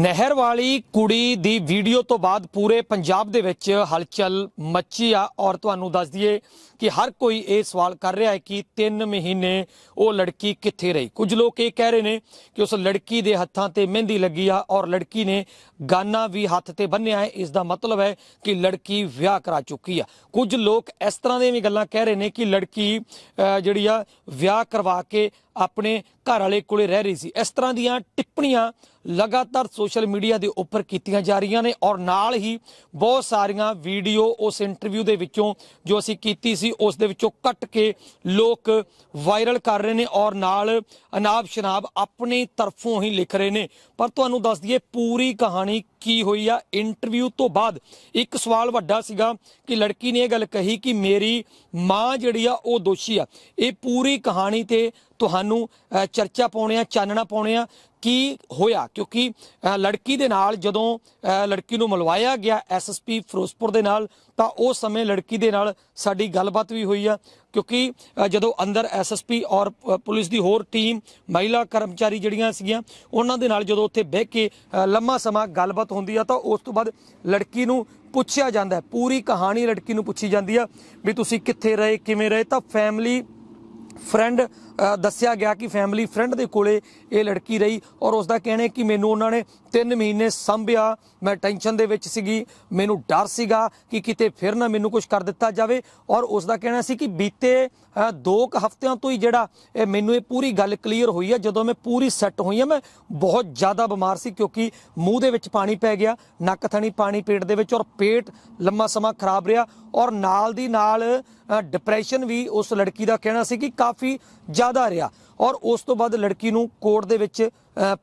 ਨਹਿਰ ਵਾਲੀ ਕੁੜੀ ਦੀ ਵੀਡੀਓ ਤੋਂ ਬਾਅਦ ਪੂਰੇ ਪੰਜਾਬ ਦੇ ਵਿੱਚ ਹਲਚਲ ਮੱਚੀ ਆ ਔਰ ਤੁਹਾਨੂੰ ਦੱਸ ਦਈਏ ਕਿ ਹਰ ਕੋਈ ਇਹ ਸਵਾਲ ਕਰ ਰਿਹਾ ਹੈ ਕਿ 3 ਮਹੀਨੇ ਉਹ ਲੜਕੀ ਕਿੱਥੇ ਰਹੀ? ਕੁਝ ਲੋਕ ਇਹ ਕਹਿ ਰਹੇ ਨੇ ਕਿ ਉਸ ਲੜਕੀ ਦੇ ਹੱਥਾਂ ਤੇ ਮਹਿੰਦੀ ਲੱਗੀ ਆ ਔਰ ਲੜਕੀ ਨੇ ਗਾਨਾ ਵੀ ਹੱਥ ਤੇ ਬੰਨਿਆ ਹੈ। ਇਸ ਦਾ ਮਤਲਬ ਹੈ ਕਿ ਲੜਕੀ ਵਿਆਹ ਕਰਾ ਚੁੱਕੀ ਆ। ਕੁਝ ਲੋਕ ਇਸ ਤਰ੍ਹਾਂ ਦੀਆਂ ਵੀ ਗੱਲਾਂ ਕਹਿ ਰਹੇ ਨੇ ਕਿ ਲੜਕੀ ਜਿਹੜੀ ਆ, ਵਿਆਹ ਕਰਵਾ ਕੇ ਆਪਣੇ ਘਰ ਵਾਲੇ ਕੋਲੇ ਰਹਿ ਰਹੀ ਸੀ। ਇਸ ਤਰ੍ਹਾਂ ਦੀਆਂ ਟਿੱਪਣੀਆਂ ਲਗਾਤਾਰ ਸੋਸ਼ਲ ਮੀਡੀਆ ਦੇ ਉੱਪਰ ਕੀਤੀਆਂ ਜਾ ਰਹੀਆਂ ਨੇ ਔਰ ਨਾਲ ਹੀ ਬਹੁਤ ਸਾਰੀਆਂ ਵੀਡੀਓ ਉਸ ਇੰਟਰਵਿਊ ਦੇ ਵਿੱਚੋਂ ਜੋ ਅਸੀਂ ਕੀਤੀ ਸੀ, ਉਸ ਦੇ ਵਿੱਚੋਂ ਕੱਟ ਕੇ ਲੋਕ ਵਾਇਰਲ ਕਰ ਰਹੇ ਨੇ ਔਰ ਨਾਲ ਅਨਾਬ ਸ਼ਨਾਬ ਆਪਣੀ ਤਰਫੋਂ ਹੀ ਲਿਖ ਰਹੇ ਨੇ। ਪਰ ਤੁਹਾਨੂੰ ਦੱਸ ਦਈਏ, ਪੂਰੀ ਕਹਾਣੀ ਕੀ ਹੋਈ ਆ? ਇੰਟਰਵਿਊ ਤੋਂ ਬਾਅਦ ਇੱਕ ਸਵਾਲ ਵੱਡਾ ਸੀਗਾ ਕਿ ਲੜਕੀ ਨੇ ਇਹ ਗੱਲ ਕਹੀ ਕਿ ਮੇਰੀ ਮਾਂ ਜਿਹੜੀ ਆ ਉਹ ਦੋਸ਼ੀ ਆ। ਇਹ ਪੂਰੀ ਕਹਾਣੀ ਤੇ ਤੁਹਾਨੂੰ ਅ, ਚਰਚਾ ਪਾਉਣੇ ਆ ਚਾਨਣਾ ਪਾਉਣੇ ਆ। ਕੀ ਹੋਇਆ? ਕਿਉਂਕਿ ਲੜਕੀ ਦੇ ਨਾਲ ਜਦੋਂ ਲੜਕੀ ਨੂੰ ਮਿਲਵਾਇਆ ਗਿਆ ਐਸਐਸਪੀ ਫਿਰੋਜ਼ਪੁਰ ਦੇ ਨਾਲ, ਤਾਂ ਉਸ ਸਮੇਂ ਲੜਕੀ ਦੇ ਨਾਲ ਸਾਡੀ ਗੱਲਬਾਤ ਵੀ ਹੋਈ ਆ। ਕਿਉਂਕਿ ਜਦੋਂ ਅੰਦਰ ਐਸਐਸਪੀ ਔਰ ਪੁਲਿਸ ਦੀ ਹੋਰ ਟੀਮ, ਮਹਿਲਾ ਕਰਮਚਾਰੀ ਜਿਹੜੀਆਂ ਸੀਗੀਆਂ, ਉਹਨਾਂ ਦੇ ਨਾਲ ਜਦੋਂ ਉੱਥੇ ਬਹਿ ਕੇ ਲੰਮਾ ਸਮਾਂ ਗੱਲਬਾਤ ਹੁੰਦੀ ਆ, ਤਾਂ ਉਸ ਤੋਂ ਬਾਅਦ ਲੜਕੀ ਨੂੰ ਪੁੱਛਿਆ ਜਾਂਦਾ ਹੈ। ਪੂਰੀ ਕਹਾਣੀ ਲੜਕੀ ਨੂੰ ਪੁੱਛੀ ਜਾਂਦੀ ਆ ਵੀ ਤੁਸੀਂ ਕਿੱਥੇ ਰਹੇ, ਕਿਵੇਂ ਰਹੇ? ਤਾਂ ਫੈਮਿਲੀ ਫਰੈਂਡ ਦੱਸਿਆ ਗਿਆ ਕਿ ਫੈਮਿਲੀ ਫਰੈਂਡ ਦੇ ਕੋਲੇ ਇਹ ਲੜਕੀ ਰਹੀ ਔਰ ਉਸ ਦਾ ਕਹਿਣਾ ਕਿ ਮੈਨੂੰ ਉਹਨਾਂ ਨੇ 3 ਮਹੀਨੇ ਸੰਭਿਆ। ਮੈਂ ਟੈਨਸ਼ਨ ਦੇ ਵਿੱਚ ਸੀਗੀ। ਮੈਨੂੰ ਡਰ ਸੀਗਾ ਕਿ ਕਿਤੇ ਫਿਰ ਨਾ ਮੈਨੂੰ ਕੁਝ ਕਰ ਦਿੱਤਾ ਜਾਵੇ ਔਰ ਉਸ ਦਾ ਕਹਿਣਾ ਸੀ ਕਿ ਬੀਤੇ ਅ, ਦੋ ਕੁ ਹਫ਼ਤਿਆਂ ਤੋਂ ਹੀ ਜਿਹੜਾ ਇਹ ਮੈਨੂੰ ਇਹ ਪੂਰੀ ਗੱਲ ਕਲੀਅਰ ਹੋਈ ਹੈ। ਜਦੋਂ ਮੈਂ ਪੂਰੀ ਸੈੱਟ ਹੋਈ ਹਾਂ ਮੈਂ ਬਹੁਤ ਜ਼ਿਆਦਾ ਬਿਮਾਰ ਸੀ ਕਿਉਂਕਿ ਮੂੰਹ ਦੇ ਵਿੱਚ ਪਾਣੀ ਪੈ ਗਿਆ ਨੱਕ ਥਣੀ ਪਾਣੀ ਪੇਟ ਦੇ ਵਿੱਚ ਔਰ ਪੇਟ ਲੰਮਾ ਸਮਾਂ ਖਰਾਬ ਰਿਹਾ ਔਰ ਨਾਲ ਦੀ ਨਾਲ ਡਿਪਰੈਸ਼ਨ ਵੀ ਉਸ ਲੜਕੀ ਦਾ ਕਹਿਣਾ ਸੀ ਕਿ ਕਾਫੀ ਜ਼ਿਆਦਾ ਰਿਹਾ ਔਰ ਉਸ ਤੋਂ ਬਾਅਦ ਲੜਕੀ ਨੂੰ ਕੋਰਟ ਦੇ ਵਿੱਚ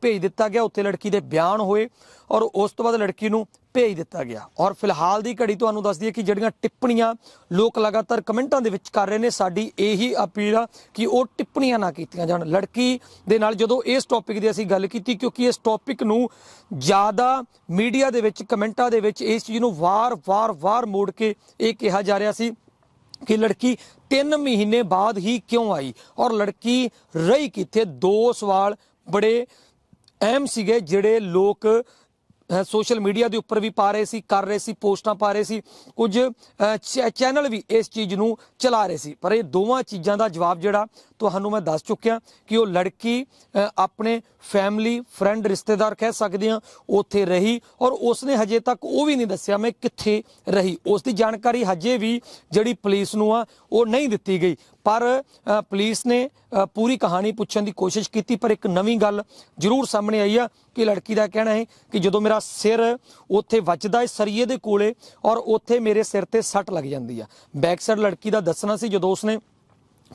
ਭੇਜ ਦਿੱਤਾ ਗਿਆ। ਉੱਥੇ ਲੜਕੀ ਦੇ ਬਿਆਨ ਹੋਏ ਔਰ ਉਸ ਤੋਂ ਬਾਅਦ ਲੜਕੀ ਨੂੰ ਭੇਜ ਦਿੱਤਾ ਗਿਆ। ਔਰ ਫਿਲਹਾਲ ਦੀ ਘੜੀ ਤੁਹਾਨੂੰ ਦੱਸ ਦਈਏ ਕਿ ਜਿਹੜੀਆਂ ਟਿੱਪਣੀਆਂ ਲੋਕ ਲਗਾਤਾਰ ਕਮੈਂਟਾਂ ਦੇ ਵਿੱਚ ਕਰ ਰਹੇ ਨੇ, ਸਾਡੀ ਇਹੀ ਅਪੀਲ ਆ ਕਿ ਉਹ ਟਿੱਪਣੀਆਂ ਨਾ ਕੀਤੀਆਂ ਜਾਣ। ਲੜਕੀ ਦੇ ਨਾਲ ਜਦੋਂ ਇਸ ਟੌਪਿਕ ਦੀ ਅਸੀਂ ਗੱਲ ਕੀਤੀ, ਕਿਉਂਕਿ ਇਸ ਟੌਪਿਕ ਨੂੰ ਜ਼ਿਆਦਾ ਮੀਡੀਆ ਦੇ ਵਿੱਚ, ਕਮੈਂਟਾਂ ਦੇ ਵਿੱਚ ਇਸ ਚੀਜ਼ ਨੂੰ ਵਾਰ-ਵਾਰ ਵਾਰ ਮੋੜ ਕੇ ਇਹ ਕਿਹਾ ਜਾ ਰਿਹਾ ਸੀ। ਕਿ ਲੜਕੀ 3 ਮਹੀਨੇ ਬਾਅਦ ਹੀ ਕਿਉਂ ਆਈ ਔਰ ਲੜਕੀ ਰਹੀ ਕਿੱਥੇ? ਦੋ ਸਵਾਲ ਬੜੇ ਅਹਿਮ ਸੀਗੇ ਜਿਹੜੇ ਲੋਕ ਸੋਸ਼ਲ ਮੀਡੀਆ ਦੇ ਉੱਪਰ ਵੀ ਪਾ ਰਹੇ ਸੀ, ਕਰ ਰਹੇ ਸੀ, ਪੋਸਟਾਂ ਪਾ ਰਹੇ ਸੀ, ਕੁਝ ਚੈ- ਚੈਨਲ ਵੀ ਇਸ ਚੀਜ਼ ਨੂੰ ਚਲਾ ਰਹੇ ਸੀ। ਪਰ ਇਹ ਦੋਵਾਂ ਚੀਜ਼ਾਂ ਦਾ ਜਵਾਬ ਜਿਹੜਾ ਤੁਹਾਨੂੰ ਮੈਂ ਦੱਸ ਚੁੱਕਿਆ ਕਿ ਉਹ ਲੜਕੀ ਆਪਣੇ ਫੈਮਿਲੀ ਫਰੈਂਡ ਰਿਸ਼ਤੇਦਾਰ ਕਹਿ ਸਕਦੇ ਆ ਉੱਥੇ ਰਹੀ ਔਰ ਉਸਨੇ ਹਜੇ ਤੱਕ ਉਹ ਵੀ ਨਹੀਂ ਦੱਸਿਆ ਮੈਂ ਕਿੱਥੇ ਰਹੀ। ਉਸ ਦੀ ਜਾਣਕਾਰੀ ਹਜੇ ਵੀ ਜਿਹੜੀ ਪੁਲਿਸ ਨੂੰ ਆ, ਉਹ ਨਹੀਂ ਦਿੱਤੀ ਗਈ। ਪਰ ਪੁਲਿਸ ਨੇ ਪੂਰੀ ਕਹਾਣੀ ਪੁੱਛਣ ਦੀ ਕੋਸ਼ਿਸ਼ ਕੀਤੀ, ਪਰ ਇੱਕ ਨਵੀਂ ਗੱਲ ਜ਼ਰੂਰ ਸਾਹਮਣੇ ਆਈ ਆ ਕਿ ਲੜਕੀ ਦਾ ਕਹਿਣਾ ਹੈ ਕਿ ਜਦੋਂ ਮੇਰਾ ਸਿਰ ਉੱਥੇ ਵੱਜਦਾ ਹੈ ਸਰੀਏ ਦੇ ਕੋਲੇ ਔਰ ਉੱਥੇ ਮੇਰੇ ਸਿਰ ਤੇ ਸੱਟ ਲੱਗ ਜਾਂਦੀ ਆ। ਬੈਕ ਸਾਈਡ ਲੜਕੀ ਦਾ ਦੱਸਣਾ ਸੀ, ਜਦੋਂ ਉਸਨੇ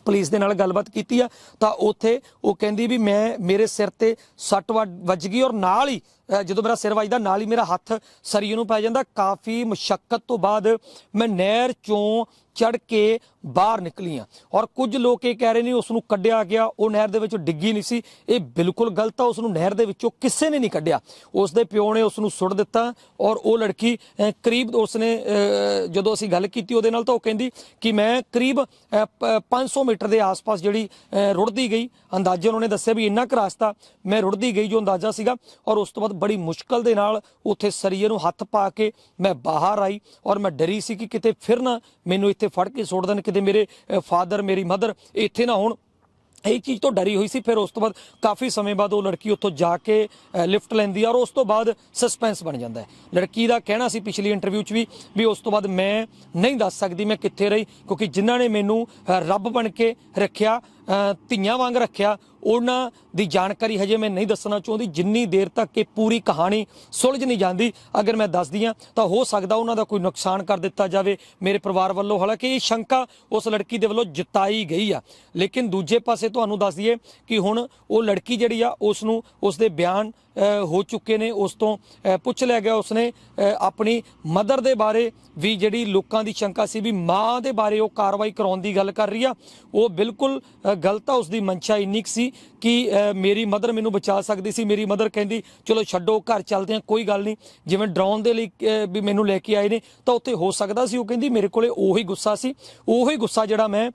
ਪੁਲਿਸ ਦੇ ਨਾਲ ਗੱਲਬਾਤ ਕੀਤੀ ਆ, ਤਾਂ ਉੱਥੇ ਉਹ ਕਹਿੰਦੀ ਵੀ ਮੈਂ, ਮੇਰੇ ਸਿਰ ਤੇ ਸੱਟ ਵੱਜ ਵੱਜ ਗਈ ਔਰ ਨਾਲ ਹੀ ਜਦੋਂ ਮੇਰਾ ਸਿਰ ਵੱਜਦਾ ਨਾਲ ਹੀ ਮੇਰਾ ਹੱਥ ਸਰੀਏ ਨੂੰ ਪੈ ਜਾਂਦਾ। ਕਾਫੀ ਮੁਸ਼ਕਲ ਤੋਂ ਬਾਅਦ ਮੈਂ ਨਹਿਰ ਚੋਂ ਚੜ ਕੇ ਬਾਹਰ ਨਿਕਲੀ ਆ ਔਰ ਕੁਝ ਲੋਕ ਇਹ ਕਹਿ ਰਹੇ ਨੇ ਉਸ ਨੂੰ ਕੱਢਿਆ ਗਿਆ। ਉਹ ਨਹਿਰ ਦੇ ਵਿੱਚੋਂ ਡਿੱਗੀ ਨਹੀਂ ਸੀ। ਇਹ ਬਿਲਕੁਲ ਗਲਤ ਆ। ਉਸ ਨੂੰ ਨਹਿਰ ਦੇ ਵਿੱਚੋਂ ਕਿਸੇ ਨੇ ਨਹੀਂ ਕੱਢਿਆ। ਉਸ ਦੇ ਪਿਓ ਨੇ ਉਸ ਨੂੰ ਸੁੱਟ ਦਿੱਤਾ ਔਰ ਉਹ ਲੜਕੀ ਕਰੀਬ ਉਸਨੇ ਅ, ਜਦੋਂ ਅਸੀਂ ਗੱਲ ਕੀਤੀ ਉਹਦੇ ਨਾਲ ਤਾਂ ਉਹ ਕਹਿੰਦੀ ਕਿ ਮੈਂ ਕਰੀਬ ਅ, ਪ- 500 ਮੀਟਰ ਦੇ ਆਸ-ਪਾਸ ਜਿਹੜੀ ਰੁੜਦੀ ਗਈ। ਅੰਦਾਜ਼ੇ ਉਹਨਾਂ ਨੇ ਦੱਸਿਆ ਵੀ ਇੰਨਾ ਕੁ ਰਾਸਤਾ ਮੈਂ ਰੁੜਦੀ ਗਈ ਜੋ ਅੰਦਾਜ਼ਾ ਸੀਗਾ। ਔਰ ਉਸ ਤੋਂ ਬਾਅਦ ਬੜੀ ਮੁਸ਼ਕਲ ਦੇ ਨਾਲ ਉੱਥੇ ਸਰੀਏ ਨੂੰ ਹੱਥ ਪਾ ਕੇ ਮੈਂ ਬਾਹਰ ਆਈ ਔਰ ਮੈਂ ਡਰੀ ਸੀ ਕਿ ਕਿਤੇ ਫਿਰ ਨਾ ਮੈਨੂੰ ਇੱਥੇ ਫੜ ਕੇ ਸੁੱਟ ਦੇਣ, ਕਿਤੇ ਮੇਰੇ ਫਾਦਰ ਮੇਰੀ ਮਦਰ ਇੱਥੇ ਨਾ ਹੋਣ। ਇਹ ਚੀਜ਼ ਤੋਂ ਡਰੀ ਹੋਈ ਸੀ, ਫਿਰ ਉਸ ਤੋਂ ਬਾਅਦ ਕਾਫੀ ਸਮੇਂ ਬਾਅਦ ਉਹ ਲੜਕੀ ਉੱਥੋਂ ਜਾ ਕੇ ਲਿਫਟ ਲੈਂਦੀ ਆ ਔਰ ਉਸ ਤੋਂ ਬਾਅਦ ਸਸਪੈਂਸ ਬਣ ਜਾਂਦਾ ਹੈ। ਲੜਕੀ ਦਾ ਕਹਿਣਾ ਸੀ ਪਿਛਲੀ ਇੰਟਰਵਿਊ 'ਚ ਵੀ ਵੀ ਉਸ ਤੋਂ ਬਾਅਦ ਮੈਂ ਨਹੀਂ ਦੱਸ ਸਕਦੀ, ਮੈਂ ਕਿੱਥੇ ਰਹੀ, ਕਿਉਂਕਿ ਜਿਨ੍ਹਾਂ ਨੇ ਮੈਨੂੰ ਰੱਬ ਬਣ ਕੇ ਰੱਖਿਆ ਧੀਆਂ ਵਾਂਗ ਰੱਖਿਆ ਉਹਨਾਂ ਦੀ ਜਾਣਕਾਰੀ ਹਜੇ ਮੈਂ ਨਹੀਂ ਦੱਸਣਾ ਚਾਹੁੰਦੀ। ਜਿੰਨੀ ਦੇਰ ਤੱਕ ਇਹ ਪੂਰੀ ਕਹਾਣੀ ਸੁਲਝ ਨਹੀਂ ਜਾਂਦੀ, ਅਗਰ ਮੈਂ ਦੱਸਦੀ ਹਾਂ, ਤਾਂ ਹੋ ਸਕਦਾ ਉਹਨਾਂ ਦਾ ਕੋਈ ਨੁਕਸਾਨ ਕਰ ਦਿੱਤਾ ਜਾਵੇ। ਮੇਰੇ ਪਰਿਵਾਰ ਵੱਲੋਂ ਹਾਲਾਂਕਿ ਇਹ ਸ਼ੰਕਾ ਉਸ ਲੜਕੀ ਦੇ ਵੱਲੋਂ ਜਤਾਈ ਗਈ ਆ। ਲੇਕਿਨ ਦੂਜੇ ਪਾਸੇ ਤੁਹਾਨੂੰ ਦੱਸ ਦਈਏ ਕਿ ਹੁਣ ਉਹ ਲੜਕੀ ਜਿਹੜੀ ਆ ਉਸ ਨੂੰ ਉਸ ਦੇ ਬਿਆਨ ਹੋ ਚੁੱਕੇ ਨੇ। ਉਸ ਤੋਂ ਪੁੱਛ ਲਿਆ ਗਿਆ ਉਸਨੇ ਆਪਣੀ ਮਦਰ ਦੇ ਬਾਰੇ ਵੀ ਜਿਹੜੀ ਲੋਕਾਂ ਦੀ ਸ਼ੰਕਾ ਸੀ ਵੀ ਮਾਂ ਦੇ ਬਾਰੇ ਉਹ ਕਾਰਵਾਈ ਕਰਾਉਣ ਦੀ ਗੱਲ ਕਰ ਰਹੀ ਆ। ਉਹ ਬਿਲਕੁਲ ਗਲਤ ਆ ਉਸ ਦੀ ਮਨਸ਼ਾ ਇੰਨੀ ਕੁ ਸੀ ਕਿ ਮੇਰੀ ਮਦਰ ਮੈਨੂੰ ਬਚਾ ਸਕਦੀ ਸੀ। ਮੇਰੀ ਮਦਰ ਕਹਿੰਦੀ, ਚਲੋ ਛੱਡੋ, ਘਰ ਚੱਲਦੇ ਆ, ਕੋਈ ਗੱਲ ਨਹੀਂ। ਜਿਵੇਂ ਡਰਾਉਣ ਦੇ ਲਈ ਵੀ ਮੈਨੂੰ ਲੈ ਕੇ ਆਏ ਨੇ, ਤਾਂ ਉੱਥੇ ਹੋ ਸਕਦਾ ਸੀ। ਉਹ ਕਹਿੰਦੀ, ਮੇਰੇ ਕੋਲੇ ਉਹੀ ਗੁੱਸਾ ਸੀ। ਉਹੀ ਗੁੱਸਾ ਜਿਹੜਾ ਮੈਂ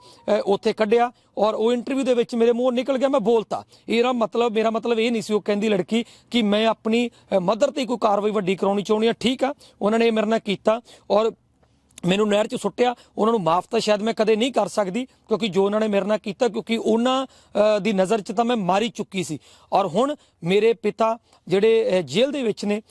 ਉੱਥੇ ਕੱਢਿਆ ਔਰ ਉਹ ਇੰਟਰਵਿਊ ਦੇ ਵਿੱਚ ਮੇਰੇ ਮੂੰਹ ਨਿਕਲ ਗਿਆ, ਮੈਂ ਬੋਲਤਾ। ਇਹਦਾ ਮਤਲਬ, ਮੇਰਾ ਮਤਲਬ ਇਹ ਨਹੀਂ ਸੀ, ਉਹ ਕਹਿੰਦੀ ਲੜਕੀ ਕਿ ਮੈਂ ਆਪਣੀ ਮਦਰ ਤੇ ਕੋਈ ਕਾਰਵਾਈ ਵੱਡੀ ਕਰਾਉਣੀ ਚਾਹੁੰਦੀ ਆ। ਠੀਕ ਆ, ਉਹਨਾਂ ਨੇ ਇਹ ਮੇਰੇ ਨਾਲ ਕੀਤਾ ਔਰ ਮੈਨੂੰ ਨਹਿਰ 'ਚ ਸੁੱਟਿਆ ਉਹਨਾਂ ਨੂੰ ਮਾਫ ਤਾਂ ਸ਼ਾਇਦ ਮੈਂ ਕਦੇ ਨਹੀਂ ਕਰ ਸਕਦੀ ਕਿਉਂਕਿ ਜੋ ਉਹਨਾਂ ਨੇ ਮੇਰੇ ਨਾਲ ਕੀਤਾ ਕਿਉਂਕਿ ਉਹਨਾਂ ਦੀ ਨਜ਼ਰ 'ਚ ਤਾਂ ਮੈਂ ਮਾਰੀ ਚੁੱਕੀ ਸੀ। ਔਰ ਹੁਣ ਮੇਰੇ ਪਿਤਾ ਜਿਹੜੇ ਜੇਲ੍ਹ ਦੇ ਵਿੱਚ ਨੇ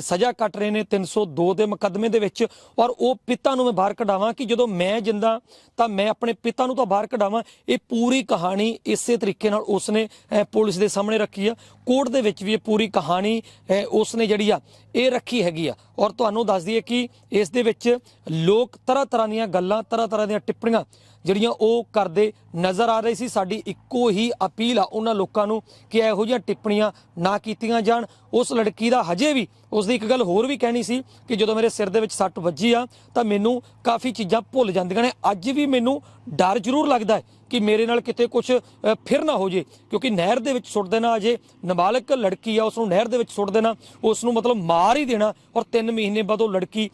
ਸਜ਼ਾ ਕੱਟ ਰਹੇ ਨੇ 302 ਦੇ ਮੁਕੱਦਮੇ ਦੇ ਵਿੱਚ ਔਰ ਉਹ ਪਿਤਾ ਨੂੰ ਮੈਂ ਬਾਹਰ ਕਢਾਵਾਂ ਕਿ ਜਦੋਂ ਮੈਂ ਜਿੰਦਾ ਤਾਂ ਮੈਂ ਆਪਣੇ ਪਿਤਾ ਨੂੰ ਤਾਂ ਬਾਹਰ ਕਢਾਵਾਂ। ਇਹ ਪੂਰੀ ਕਹਾਣੀ ਇਸੇ ਤਰੀਕੇ ਨਾਲ ਉਸਨੇ ਪੁਲਿਸ ਦੇ ਸਾਹਮਣੇ ਰੱਖੀ ਆ। ਕੋਰਟ ਦੇ ਵਿੱਚ ਵੀ ਇਹ ਪੂਰੀ ਕਹਾਣੀ ਅ, ਉਸਨੇ ਜਿਹੜੀ ਆ ਇਹ ਰੱਖੀ ਹੈਗੀ ਆ। ਔਰ ਤੁਹਾਨੂੰ ਦੱਸ ਦਈਏ ਕਿ ਇਸ ਦੇ ਵਿੱਚ ਲੋਕ ਤਰ੍ਹਾਂ ਤਰ੍ਹਾਂ ਦੀਆਂ ਗੱਲਾਂ, ਤਰ੍ਹਾਂ ਤਰ੍ਹਾਂ ਦੀਆਂ ਟਿੱਪਣੀਆਂ ਜਿਹੜੀਆਂ ਉਹ ਕਰਦੇ ਨਜ਼ਰ ਆ ਰਹੇ ਸੀ। ਸਾਡੀ ਇੱਕੋ ਹੀ ਅਪੀਲ ਆ ਉਹਨਾਂ ਲੋਕਾਂ ਨੂੰ ਕਿ ਇਹੋ ਜਿਹੀਆਂ ਟਿੱਪਣੀਆਂ ਨਾ ਕੀਤੀਆਂ ਜਾਣ। ਉਸ ਲੜਕੀ ਦਾ ਹਜੇ ਵੀ ਉਸ ਦੀ ਇੱਕ ਗੱਲ ਹੋਰ ਵੀ ਕਹਿਣੀ ਸੀ ਕਿ ਜਦੋਂ ਮੇਰੇ ਸਿਰ ਦੇ ਵਿੱਚ ਸੱਟ ਵੱਜੀ ਆ ਤਾਂ ਮੈਨੂੰ ਕਾਫੀ ਚੀਜ਼ਾਂ ਭੁੱਲ ਜਾਂਦੀਆਂ ਨੇ। ਅੱਜ ਵੀ ਮੈਨੂੰ ਡਰ ਜ਼ਰੂਰ ਲੱਗਦਾ ਹੈ ਕਿ ਮੇਰੇ ਨਾਲ ਕਿਤੇ ਕੁਝ ਫਿਰ ਨਾ ਹੋ ਜੇ, ਕਿਉਂਕਿ ਨਹਿਰ ਦੇ ਵਿੱਚ ਸੁੱਟ ਦੇਣਾ ਅਜੇ, ਨਾਬਾਲਗ ਲੜਕੀ ਆ ਉਸ ਨੂੰ ਨਹਿਰ ਦੇ ਵਿੱਚ ਸੁੱਟ ਦੇਣਾ ਉਸ ਨੂੰ ਮਤਲਬ ਮਾਰ ਹੀ ਦੇਣਾ, ਔਰ 3 ਮਹੀਨੇ ਬਾਅਦ ਉਹ ਲੜਕੀ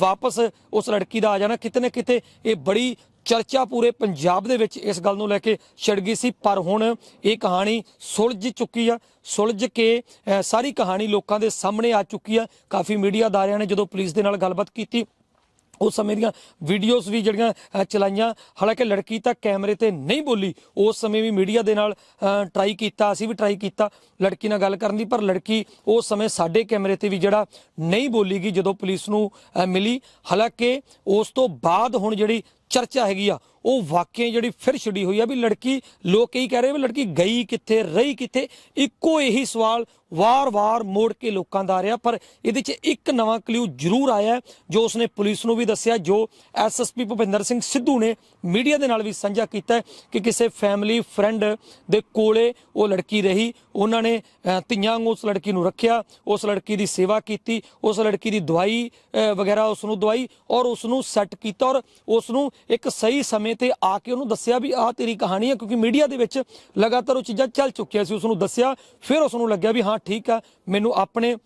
ਵਾਪਸ ਉਸ ਲੜਕੀ ਦਾ ਆ ਜਾਣਾ। ਕਿਤੇ ਨਾ ਕਿਤੇ ਇਹ ਬੜੀ ਚਰਚਾ ਪੂਰੇ ਪੰਜਾਬ ਦੇ ਵਿੱਚ ਇਸ ਗੱਲ ਨੂੰ ਲੈ ਕੇ ਛਿੜ ਗਈ ਸੀ, ਪਰ ਹੁਣ ਇਹ ਕਹਾਣੀ ਸੁਲਝ ਚੁੱਕੀ ਆ, ਸੁਲਝ ਕੇ ਸਾਰੀ ਕਹਾਣੀ ਲੋਕਾਂ ਦੇ ਸਾਹਮਣੇ ਆ ਚੁੱਕੀ ਆ। ਕਾਫੀ ਮੀਡੀਆ ਅਦਾਰਿਆਂ ਨੇ ਜਦੋਂ ਪੁਲਿਸ ਦੇ ਨਾਲ ਗੱਲਬਾਤ ਕੀਤੀ ਉਸ ਸਮੇਂ ਦੀਆਂ ਵੀਡੀਓਜ਼ ਵੀ ਜਿਹੜੀਆਂ ਚਲਾਈਆਂ। ਹਾਲਾਂਕਿ ਲੜਕੀ ਤਾਂ ਕੈਮਰੇ ਤੇ ਨਹੀਂ ਬੋਲੀ। ਉਸ ਸਮੇਂ ਵੀ ਮੀਡੀਆ ਦੇ ਨਾਲ ਟਰਾਈ ਕੀਤਾ, ਅਸੀਂ ਵੀ ਟਰਾਈ ਕੀਤਾ ਲੜਕੀ ਨਾਲ ਗੱਲ ਕਰਨ ਦੀ। ਪਰ ਲੜਕੀ ਉਸ ਸਮੇਂ ਸਾਡੇ ਕੈਮਰੇ ਤੇ ਵੀ ਜਿਹੜਾ ਨਹੀਂ ਬੋਲੀਗੀ ਜਦੋਂ ਪੁਲਿਸ ਨੂੰ ਮਿਲੀ। ਹਾਲਾਂਕਿ ਉਸ ਤੋਂ ਬਾਅਦ ਹੁਣ ਜਿਹੜੀ ਚਰਚਾ ਹੈਗੀ ਆ ਉਹ ਵਾਕਿਆ ਜਿਹੜੀ ਫਿਰ ਛਿੜੀ ਹੋਈ ਆ ਵੀ ਲੜਕੀ, ਲੋਕ ਇਹੀ ਕਹਿ ਰਹੇ ਵੀ ਲੜਕੀ ਗਈ ਕਿੱਥੇ, ਰਹੀ ਕਿੱਥੇ? ਇੱਕੋ ਇਹੀ ਸਵਾਲ ਵਾਰ-ਵਾਰ ਮੋੜ ਕੇ ਲੋਕਾਂ ਦਾ ਆ ਰਿਹਾ, ਪਰ ਇਹਦੇ 'ਚ ਇੱਕ ਨਵਾਂ ਕਲੂ ਜ਼ਰੂਰ ਆਇਆ ਜੋ ਉਸਨੇ ਪੁਲਿਸ ਨੂੰ ਵੀ ਦੱਸਿਆ, ਜੋ ਐਸਐਸਪੀ ਭੁਪਿੰਦਰ ਸਿੰਘ ਸਿੱਧੂ ਨੇ ਮੀਡੀਆ ਦੇ ਨਾਲ ਵੀ ਸਾਂਝਾ ਕੀਤਾ ਕਿ ਕਿਸੇ ਫੈਮਿਲੀ ਫਰੈਂਡ ਦੇ ਕੋਲੇ ਉਹ ਲੜਕੀ ਰਹੀ, ਉਹਨਾਂ ਨੇ ਧੀਆਂ ਵਾਂਗੂ ਉਸ ਲੜਕੀ ਨੂੰ ਰੱਖਿਆ, ਉਸ ਲੜਕੀ ਦੀ ਸੇਵਾ ਕੀਤੀ, ਉਸ ਲੜਕੀ ਦੀ ਦਵਾਈ ਵਗੈਰਾ ਉਸ ਨੂੰ ਦਵਾਈ ਔਰ ਉਸ ਨੂੰ ਸੈੱਟ ਕੀਤਾ ਔਰ ਉਸ ਨੂੰ ਇੱਕ ਸਹੀ ਸਮੇਂ ਤੇ ਆ ਕੇ ਉਹਨੂੰ ਦੱਸਿਆ ਵੀ ਆਹ ਤੇਰੀ ਕਹਾਣੀ ਹੈ, ਕਿਉਂਕਿ ਮੀਡੀਆ ਦੇ ਵਿੱਚ ਲਗਾਤਾਰ ਉਹ ਚੀਜ਼ਾਂ ਚੱਲ ਚੁੱਕੀਆਂ ਸੀ ਉਸ ਨੂੰ ਦੱਸਿਆ, ਫਿਰ ਉਸ ਨੂੰ ਲੱਗਿਆ ਵੀ ਹਾਂ, ਠੀਕ ਆ, ਮੈਨੂੰ ਆਪਣੇ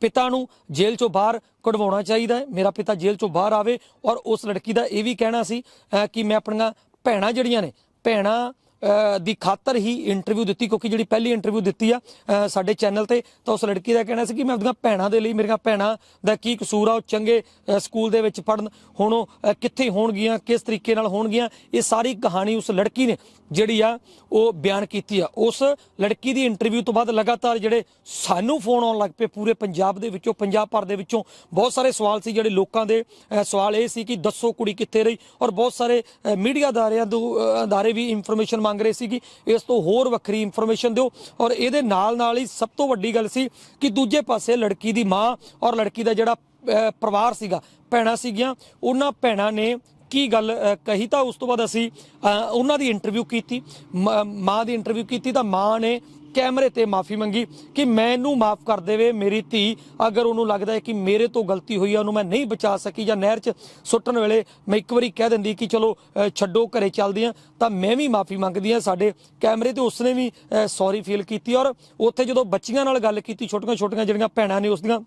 ਪਿਤਾ ਨੂੰ ਜੇਲ੍ਹ ਚੋਂ ਬਾਹਰ ਕਢਵਾਉਣਾ ਚਾਹੀਦਾ ਹੈ, ਮੇਰਾ ਪਿਤਾ ਜੇਲ੍ਹ ਚੋਂ ਬਾਹਰ ਆਵੇ ਔਰ ਉਸ ਲੜਕੀ ਦਾ ਇਹ ਵੀ ਕਹਿਣਾ ਸੀ ਕਿ ਮੈਂ ਆਪਣੀਆਂ ਭੈਣਾਂ ਜਿਹੜੀਆਂ ਨੇ, ਭੈਣਾਂ ਦੀ ਖਾਤਰ ਹੀ ਇੰਟਰਵਿਊ ਦਿੱਤੀ, ਕਿਉਂਕਿ ਜਿਹੜੀ ਪਹਿਲੀ ਇੰਟਰਵਿਊ ਦਿੱਤੀ ਆ ਸਾਡੇ ਚੈਨਲ ਤੇ, ਤਾਂ ਉਸ ਲੜਕੀ ਦਾ ਕਹਿਣਾ ਸੀ ਕਿ ਮੈਂ ਆਪਣੀਆਂ ਭੈਣਾਂ ਦੇ ਲਈ, ਮੇਰੀਆਂ ਭੈਣਾਂ ਦਾ ਕੀ ਕਸੂਰ ਆ, ਉਹ ਚੰਗੇ ਸਕੂਲ ਦੇ ਵਿੱਚ ਪੜਨ ਹੁਣ ਉਹ ਕਿੱਥੇ ਹੋਣਗੀਆਂ, ਕਿਸ ਤਰੀਕੇ ਨਾਲ ਹੋਣਗੀਆਂ, ਇਹ ਸਾਰੀ ਕਹਾਣੀ ਉਸ ਲੜਕੀ ਨੇ ਜਿਹੜੀ ਆ ਉਹ ਬਿਆਨ ਕੀਤੀ ਆ। ਉਸ ਲੜਕੀ ਦੀ ਇੰਟਰਵਿਊ ਤੋਂ ਬਾਅਦ ਲਗਾਤਾਰ ਜਿਹੜੇ ਸਾਨੂੰ ਫੋਨ ਆਉਣ ਲੱਗ ਪਏ ਪੂਰੇ ਪੰਜਾਬ ਦੇ ਵਿੱਚੋਂ, ਪੰਜਾਬ ਭਰ ਦੇ ਵਿੱਚੋਂ। ਬਹੁਤ ਸਾਰੇ ਸਵਾਲ ਸੀ ਜਿਹੜੇ ਲੋਕਾਂ ਦੇ। ਸਵਾਲ ਇਹ ਸੀ ਕਿ ਦੱਸੋ ਕੁੜੀ ਕਿੱਥੇ ਰਹੀ? ਔਰ ਬਹੁਤ ਸਾਰੇ ਮੀਡੀਆ ਅਦਾਰਿਆਂ ਤੋਂ ਅਦਾਰੇ ਵੀ ਇਨਫੋਰਮੇਸ਼ਨ ਮੰਗ ਰਹੇ ਸੀ ਕਿ ਇਸ ਤੋਂ ਹੋਰ ਵੱਖਰੀ ਇਨਫੋਰਮੇਸ਼ਨ ਦਿਓ। ਔਰ ਇਹਦੇ ਨਾਲ ਨਾਲ ਹੀ ਸਭ ਤੋਂ ਵੱਡੀ ਗੱਲ ਸੀ ਕਿ ਦੂਜੇ ਪਾਸੇ ਲੜਕੀ ਦੀ ਮਾਂ ਔਰ ਲੜਕੀ ਦਾ ਜਿਹੜਾ ਪਰਿਵਾਰ ਸੀਗਾ, ਭੈਣਾਂ ਸੀਗੀਆਂ, ਉਹਨਾਂ ਭੈਣਾਂ ਨੇ ਕੀ ਗੱਲ ਕਹੀ ਤਾਂ ਉਸ ਤੋਂ ਬਾਅਦ ਅਸੀਂ ਉਹਨਾਂ ਦੀ ਇੰਟਰਵਿਊ ਕੀਤੀ। ਮ- ਮਾਂ ਦੀ ਇੰਟਰਵਿਊ ਕੀਤੀ ਤਾਂ ਮਾਂ ਨੇ ਕੈਮਰੇ ਤੇ ਮਾਫੀ ਮੰਗੀ ਕਿ ਮੈਨੂੰ ਮਾਫ ਕਰ ਦੇਵੇ ਮੇਰੀ ਧੀ। ਅਗਰ ਉਹਨੂੰ ਲੱਗਦਾ ਹੈ ਕਿ ਮੇਰੇ ਤੋਂ ਗਲਤੀ ਹੋਈ ਆ, ਉਹਨੂੰ ਮੈਂ ਨਹੀਂ ਬਚਾ ਸਕੀ ਜਾਂ ਨਹਿਰ 'ਚ ਸੁੱਟਣ ਵੇਲੇ ਮੈਂ ਇੱਕ ਵਾਰੀ ਕਹਿ ਦਿੰਦੀ ਕਿ ਚਲੋ ਛੱਡੋ, ਘਰੇ ਚੱਲਦੀ ਆ, ਤਾਂ ਮੈਂ ਵੀ ਮਾਫੀ ਮੰਗਦੀ ਆ ਸਾਡੇ ਕੈਮਰੇ ਤੇ। ਉਸਨੇ ਵੀ ਸੌਰੀ ਫੀਲ ਕੀਤੀ ਔਰ ਉੱਥੇ ਜਦੋਂ ਬੱਚੀਆਂ ਨਾਲ ਗੱਲ ਕੀਤੀ ਛੋਟੀਆਂ ਛੋਟੀਆਂ ਜਿਹੜੀਆਂ ਭੈਣਾਂ ਨੇ ਉਸ ਦੀਆਂ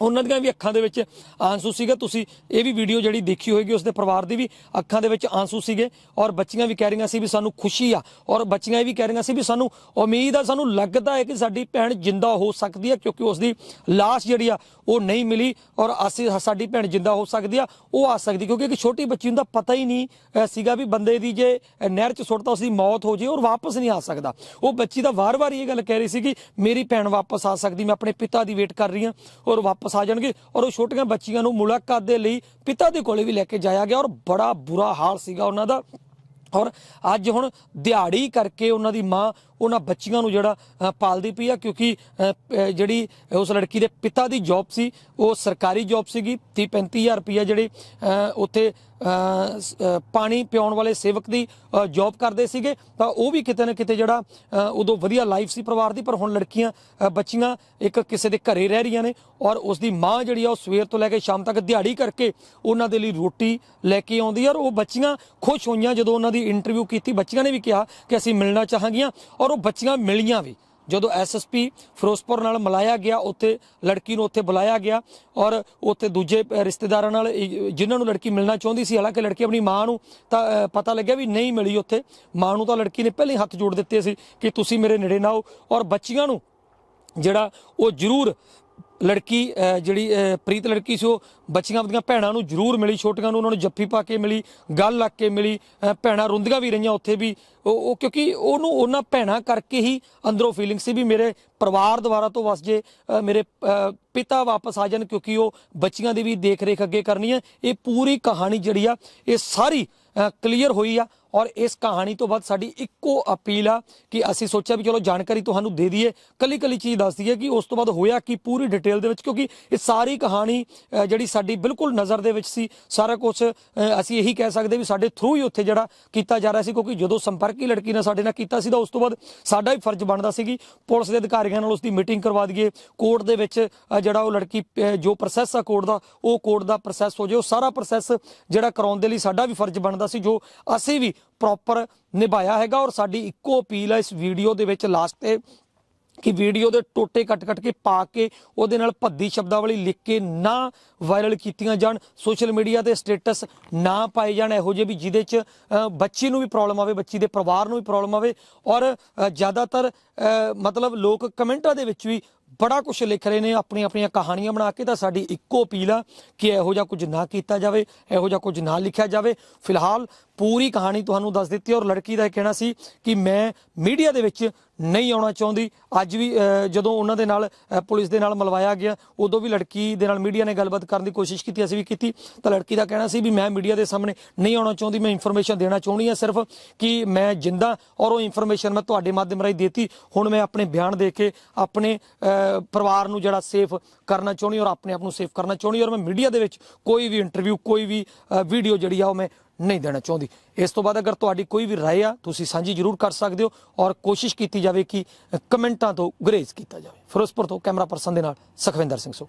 ਉਹਨਾਂ ਦੀਆਂ ਵੀ ਅੱਖਾਂ ਦੇ ਵਿੱਚ ਆਂਸੂ ਸੀਗਾ। ਤੁਸੀਂ ਇਹ ਵੀ ਵੀਡੀਓ ਜਿਹੜੀ ਦੇਖੀ ਹੋਏਗੀ, ਉਸਦੇ ਪਰਿਵਾਰ ਦੀ ਵੀ ਅੱਖਾਂ ਦੇ ਵਿੱਚ ਆਂਸੂ ਸੀਗੇ ਔਰ ਬੱਚੀਆਂ ਵੀ ਕਹਿ ਰਹੀਆਂ ਸੀ ਵੀ ਸਾਨੂੰ ਖੁਸ਼ੀ ਆ ਔਰ ਬੱਚੀਆਂ ਇਹ ਵੀ ਕਹਿ ਰਹੀਆਂ ਸੀ ਵੀ ਸਾਨੂੰ ਉਮੀਦ ਆ, ਸਾਨੂੰ ਲੱਗਦਾ ਹੈ ਕਿ ਸਾਡੀ ਭੈਣ ਜਿੰਦਾ ਹੋ ਸਕਦੀ ਹੈ ਕਿਉਂਕਿ ਉਸਦੀ ਲਾਸ਼ ਜਿਹੜੀ ਆ, ਉਹ ਨਹੀਂ ਮਿਲੀ ਔਰ ਅਸੀਂ, ਸਾਡੀ ਭੈਣ ਜਿੰਦਾ ਹੋ ਸਕਦੀ ਆ, ਉਹ ਆ ਸਕਦੀ ਕਿਉਂਕਿ ਇੱਕ ਛੋਟੀ ਬੱਚੀ ਨੂੰ ਤਾਂ ਪਤਾ ਹੀ ਨਹੀਂ ਸੀਗਾ ਵੀ ਬੰਦੇ ਦੀ ਜੇ ਨਹਿਰ 'ਚ ਸੁੱਟਤਾ, ਉਸਦੀ ਮੌਤ ਹੋ ਜੇ ਔਰ ਵਾਪਸ ਨਹੀਂ ਆ ਸਕਦਾ। ਉਹ ਬੱਚੀ ਤਾਂ ਵਾਰ-ਵਾਰ ਇਹ ਗੱਲ ਕਹਿ ਰਹੀ ਸੀ ਕਿ ਮੇਰੀ ਭੈਣ ਵਾਪਸ ਆ ਸਕਦੀ, ਮੈਂ ਆਪਣੇ ਪਿਤਾ ਦੀ ਵੇਟ ਕਰ ਰਹੀ ਹਾਂ ਔਰ ਵਾਪਸ ਆ ਜਾਣਗੇ ਔਰ ਉਹ ਛੋਟੀਆਂ ਬੱਚੀਆਂ ਨੂੰ ਮੁਲਾਕਾਤ ਦੇ ਲਈ ਪਿਤਾ ਦੇ ਕੋਲੇ ਵੀ ਲੈ ਕੇ ਜਾਇਆ ਗਿਆ ਔਰ ਬੜਾ ਬੁਰਾ ਹਾਲ ਸੀਗਾ ਉਹਨਾਂ ਦਾ। ਔਰ ਅੱਜ ਹੁਣ ਦਿਹਾੜੀ ਕਰਕੇ ਉਹਨਾਂ ਦੀ ਮਾਂ ਉਹਨਾਂ ਬੱਚੀਆਂ ਨੂੰ ਜਿਹੜਾ ਪਾਲਦੀ ਪਈ ਆ, ਕਿਉਂਕਿ ਜਿਹੜੀ ਉਸ ਲੜਕੀ ਦੇ ਪਿਤਾ ਦੀ ਜੌਬ ਸੀ, ਉਹ ਸਰਕਾਰੀ ਜੌਬ ਸੀਗੀ। 30 35000 ਰੁਪਈਆ ਜਿਹੜੇ ਉੱਥੇ ਪਾਣੀ ਪਿਆਉਣ ਵਾਲੇ ਸੇਵਕ ਦੀ ਜੌਬ ਕਰਦੇ ਸੀਗੇ। ਤਾਂ ਉਹ ਵੀ ਕਿਤੇ ਨਾ ਕਿਤੇ ਜਿਹੜਾ ਉਦੋਂ ਵਧੀਆ ਲਾਈਫ ਸੀ ਪਰਿਵਾਰ ਦੀ, ਪਰ ਹੁਣ ਲੜਕੀਆਂ ਬੱਚੀਆਂ ਇੱਕ ਕਿਸੇ ਦੇ ਘਰੇ ਰਹਿ ਰਹੀਆਂ ਨੇ ਔਰ ਉਸ ਦੀ ਮਾਂ ਜਿਹੜੀ ਆ, ਉਹ ਸਵੇਰ ਤੋਂ ਲੈ ਕੇ ਸ਼ਾਮ ਤੱਕ ਦਿਹਾੜੀ ਕਰਕੇ ਉਹਨਾਂ ਦੇ ਲਈ ਰੋਟੀ ਲੈ ਕੇ ਆਉਂਦੀ ਆ। ਔਰ ਉਹ ਬੱਚੀਆਂ ਖੁਸ਼ ਹੋਈਆਂ ਜਦੋਂ ਉਹਨਾਂ ਦੀ ਇੰਟਰਵਿਊ ਕੀਤੀ। ਬੱਚੀਆਂ ਨੇ ਵੀ ਕਿਹਾ ਕਿ ਅਸੀਂ ਮਿਲਣਾ ਚਾਹਾਂਗੀਆਂ। ਔਰ ਉਹ ਬੱਚੀਆਂ ਮਿਲੀਆਂ ਵੀ। ਜਦੋਂ ਐਸਐਸਪੀ ਫਿਰੋਜ਼ਪੁਰ ਨਾਲ ਮਿਲਾਇਆ ਗਿਆ ਉੱਥੇ ਲੜਕੀ ਨੂੰ ਉੱਥੇ ਬੁਲਾਇਆ ਗਿਆ ਔਰ ਉੱਥੇ ਦੂਜੇ ਰਿਸ਼ਤੇਦਾਰਾਂ ਨਾਲ ਇਹ, ਜਿਨ੍ਹਾਂ ਨੂੰ ਲੜਕੀ ਮਿਲਣਾ ਚਾਹੁੰਦੀ ਸੀ ਹਾਲਾਂਕਿ ਲੜਕੀ ਆਪਣੀ ਮਾਂ ਨੂੰ ਤਾਂ ਪਤਾ ਲੱਗਿਆ ਵੀ ਨਹੀਂ ਮਿਲੀ ਉੱਥੇ। ਮਾਂ ਨੂੰ ਤਾਂ ਲੜਕੀ ਨੇ ਪਹਿਲਾਂ ਹੀ ਹੱਥ ਜੋੜ ਦਿੱਤੇ ਸੀ ਕਿ ਤੁਸੀਂ ਮੇਰੇ ਨੇੜੇ ਨਾ ਆਓ। ਔਰ ਬੱਚੀਆਂ ਨੂੰ ਜਿਹੜਾ ਉਹ ਜ਼ਰੂਰ ਲੜਕੀ ਜਿਹੜੀ ਪ੍ਰੀਤ ਲੜਕੀ ਸੀ, ਉਹ ਬੱਚੀਆਂ ਆਪਣੀਆਂ ਭੈਣਾਂ ਨੂੰ ਜ਼ਰੂਰ ਮਿਲੀ, ਛੋਟੀਆਂ ਨੂੰ ਉਹਨਾਂ ਨੂੰ ਜੱਫੀ ਪਾ ਕੇ ਮਿਲੀ, ਗੱਲ ਲੱਗ ਕੇ ਮਿਲੀ ਭੈਣਾਂ ਰੋਂਦੀਆਂ ਵੀ ਰਹੀਆਂ ਉੱਥੇ ਵੀ। ਉਹ ਉਹ ਕਿਉਂਕਿ ਉਹਨੂੰ ਉਹਨਾਂ ਭੈਣਾਂ ਕਰਕੇ ਹੀ ਅੰਦਰੋਂ ਫੀਲਿੰਗ ਸੀ ਵੀ ਮੇਰੇ ਪਰਿਵਾਰ ਦੁਆਰਾ ਤੋਂ ਵਸ ਜੇ ਮੇਰੇ ਪਿਤਾ ਵਾਪਸ ਆ ਜਾਣ ਕਿਉਂਕਿ ਉਹ ਬੱਚੀਆਂ ਦੀ ਵੀ ਦੇਖ ਰੇਖ ਅੱਗੇ ਕਰਨੀ ਹੈ। ਇਹ ਪੂਰੀ ਕਹਾਣੀ ਜਿਹੜੀ ਆ, ਇਹ ਸਾਰੀ ਕਲੀਅਰ ਹੋਈ ਆ। ਔਰ ਇਸ ਕਹਾਣੀ ਤੋਂ ਬਾਅਦ ਸਾਡੀ ਇੱਕੋ ਅਪੀਲ ਆ ਕਿ ਅਸੀਂ ਸੋਚਿਆ ਵੀ ਚਲੋ ਜਾਣਕਾਰੀ ਤੁਹਾਨੂੰ ਦੇ ਦਈਏ ਕੱਲੀ ਕੱਲੀ ਚੀਜ਼ ਦੱਸ ਦਈਏ ਕਿ ਉਸ ਤੋਂ ਬਾਅਦ ਹੋਇਆ ਕੀ ਪੂਰੀ ਡਿਟੇਲ ਦੇ ਵਿੱਚ, ਕਿਉਂਕਿ ਇਹ ਸਾਰੀ ਕਹਾਣੀ ਜਿਹੜੀ ਸਾਡੀ ਬਿਲਕੁਲ ਨਜ਼ਰ ਦੇ ਵਿੱਚ ਸੀ, ਸਾਰਾ ਕੁਝ ਅਸੀਂ ਇਹੀ ਕਹਿ ਸਕਦੇ ਵੀ ਸਾਡੇ ਥਰੂ ਹੀ ਉੱਥੇ ਜਿਹੜਾ ਕੀਤਾ ਜਾ ਰਿਹਾ ਸੀ, ਕਿਉਂਕਿ ਜਦੋਂ ਸੰਪਰਕੀ ਲੜਕੀ ਨੇ ਸਾਡੇ ਨਾਲ ਕੀਤਾ ਸੀ ਤਾਂ ਉਸ ਤੋਂ ਬਾਅਦ ਸਾਡਾ ਵੀ ਫਰਜ਼ ਬਣਦਾ ਸੀ ਕਿ ਪੁਲਿਸ ਦੇ ਅਧਿਕਾਰੀਆਂ ਨਾਲ ਉਸ ਦੀ ਮੀਟਿੰਗ ਕਰਵਾ ਦਈਏ ਕੋਰਟ ਦੇ ਵਿੱਚ ਜਿਹੜਾ ਉਹ ਲੜਕੀ ਜੋ ਪ੍ਰੋਸੈਸ ਆ ਕੋਰਟ ਦਾ, ਉਹ ਕੋਰਟ ਦਾ ਪ੍ਰੋਸੈਸ ਹੋ ਜਾਏ, ਉਹ ਸਾਰਾ ਪ੍ਰੋਸੈਸ ਜਿਹੜਾ ਕਰਾਉਣ ਦੇ ਲਈ ਸਾਡਾ ਵੀ ਫਰਜ਼ ਬਣਦਾ ਸੀ, ਜੋ ਅਸੀਂ ਵੀ ਪ੍ਰੋਪਰ ਨਿਭਾਇਆ ਹੈਗਾ ਔਰ ਸਾਡੀ ਇੱਕੋ ਅਪੀਲ ਹੈ ਇਸ ਵੀਡੀਓ ਦੇ ਵਿੱਚ ਲਾਸਟ ਤੇ ਕਿ ਵੀਡੀਓ ਦੇ ਟੋਟੇ ਕੱਟ-ਕੱਟ ਕੇ ਪਾ ਕੇ ਉਹਦੇ ਨਾਲ ਭੱਦੀ ਸ਼ਬਦਾਵਲੀ ਲਿਖ ਕੇ ਨਾ ਵਾਇਰਲ ਕੀਤੀਆਂ ਜਾਣ ਸੋਸ਼ਲ ਮੀਡੀਆ ਤੇ ਸਟੇਟਸ ਨਾ ਪਾਏ ਜਾਣ ਇਹੋ ਜਿਹੇ ਵੀ ਜਿਹਦੇ 'ਚ ਅ, ਬੱਚੀ ਨੂੰ ਵੀ ਪ੍ਰੋਬਲਮ ਆਵੇ ਬੱਚੀ ਦੇ ਪਰਿਵਾਰ ਨੂੰ ਵੀ ਪ੍ਰੋਬਲਮ ਆਵੇ ਔਰ ਜ਼ਿਆਦਾਤਰ ਮਤਲਬ ਲੋਕ ਕਮੈਂਟਾਂ ਦੇ ਵਿੱਚ ਵੀ ਬੜਾ ਕੁਝ ਲਿਖ ਰਹੇ ਨੇ ਆਪਣੀਆਂ ਆਪਣੀਆਂ ਕਹਾਣੀਆਂ ਬਣਾ ਕੇ ਤਾਂ ਸਾਡੀ ਇੱਕੋ ਅਪੀਲ ਆ ਕਿ ਇਹੋ ਜਿਹਾ ਕੁਝ ਨਾ ਕੀਤਾ ਜਾਵੇ ਇਹੋ ਜਿਹਾ ਕੁਝ ਨਾ ਲਿਖਿਆ ਜਾਵੇ। ਫਿਲਹਾਲ ਪੂਰੀ ਕਹਾਣੀ ਤੁਹਾਨੂੰ ਦੱਸ ਦਿੱਤੀ ਔਰ ਲੜਕੀ ਦਾ ਇਹ ਕਹਿਣਾ ਸੀ ਕਿ ਮੈਂ ਮੀਡੀਆ ਦੇ ਵਿੱਚ ਨਹੀਂ ਆਉਣਾ ਚਾਹੁੰਦੀ। ਅੱਜ ਵੀ ਜਦੋਂ ਉਹਨਾਂ ਦੇ ਨਾਲ ਪੁਲਿਸ ਦੇ ਨਾਲ ਮਲਵਾਇਆ ਗਿਆ, ਉਦੋਂ ਵੀ ਲੜਕੀ ਦੇ ਨਾਲ ਮੀਡੀਆ ਨੇ ਗੱਲਬਾਤ ਕਰਨ ਦੀ ਕੋਸ਼ਿਸ਼ ਕੀਤੀ, ਅਸੀਂ ਵੀ ਕੀਤੀ। ਤਾਂ ਲੜਕੀ ਦਾ ਕਹਿਣਾ ਸੀ ਵੀ ਮੈਂ ਮੀਡੀਆ ਦੇ ਸਾਹਮਣੇ ਨਹੀਂ ਆਉਣਾ ਚਾਹੁੰਦੀ, ਮੈਂ ਇਨਫੋਰਮੇਸ਼ਨ ਦੇਣਾ ਚਾਹੁੰਦੀ ਹਾਂ ਸਿਰਫ ਕਿ ਮੈਂ ਜਿੰਦਾ ਔਰ ਉਹ ਇਨਫੋਰਮੇਸ਼ਨ ਮੈਂ ਤੁਹਾਡੇ ਮਾਧਿਅਮ ਰਾਹੀਂ ਦੇਤੀ। ਹੁਣ ਮੈਂ ਆਪਣੇ ਬਿਆਨ ਦੇ ਕੇ ਆਪਣੇ ਪਰਿਵਾਰ ਨੂੰ ਜਿਹੜਾ ਸੇਫ ਕਰਨਾ ਚਾਹੁੰਦੀ ਔਰ ਆਪਣੇ ਆਪ ਨੂੰ ਸੇਫ ਕਰਨਾ ਚਾਹੁੰਦੀ ਔਰ ਮੈਂ ਮੀਡੀਆ ਦੇ ਵਿੱਚ ਕੋਈ ਵੀ ਇੰਟਰਵਿਊ, ਕੋਈ ਵੀ ਵੀਡੀਓ ਜਿਹੜੀ ਆ ਉਹ ਮੈਂ ਨਹੀਂ ਦੇਣਾ ਚਾਹੁੰਦੀ। ਇਸ ਤੋਂ ਬਾਅਦ ਅਗਰ ਤੁਹਾਡੀ ਕੋਈ ਵੀ ਰਾਏ ਆ, ਤੁਸੀਂ ਸਾਂਝੀ ਜ਼ਰੂਰ ਕਰ ਸਕਦੇ ਹੋ ਔਰ ਕੋਸ਼ਿਸ਼ ਕੀਤੀ ਜਾਵੇ ਕਿ ਕਮੈਂਟਾਂ ਤੋਂ ਗੁਰੇਜ਼ ਕੀਤਾ ਜਾਵੇ। ਫਿਰੋਜ਼ਪੁਰ ਤੋਂ ਕੈਮਰਾ ਪਰਸਨ ਦੇ ਨਾਲ ਸੁਖਵਿੰਦਰ ਸਿੰਘ ਸੋ।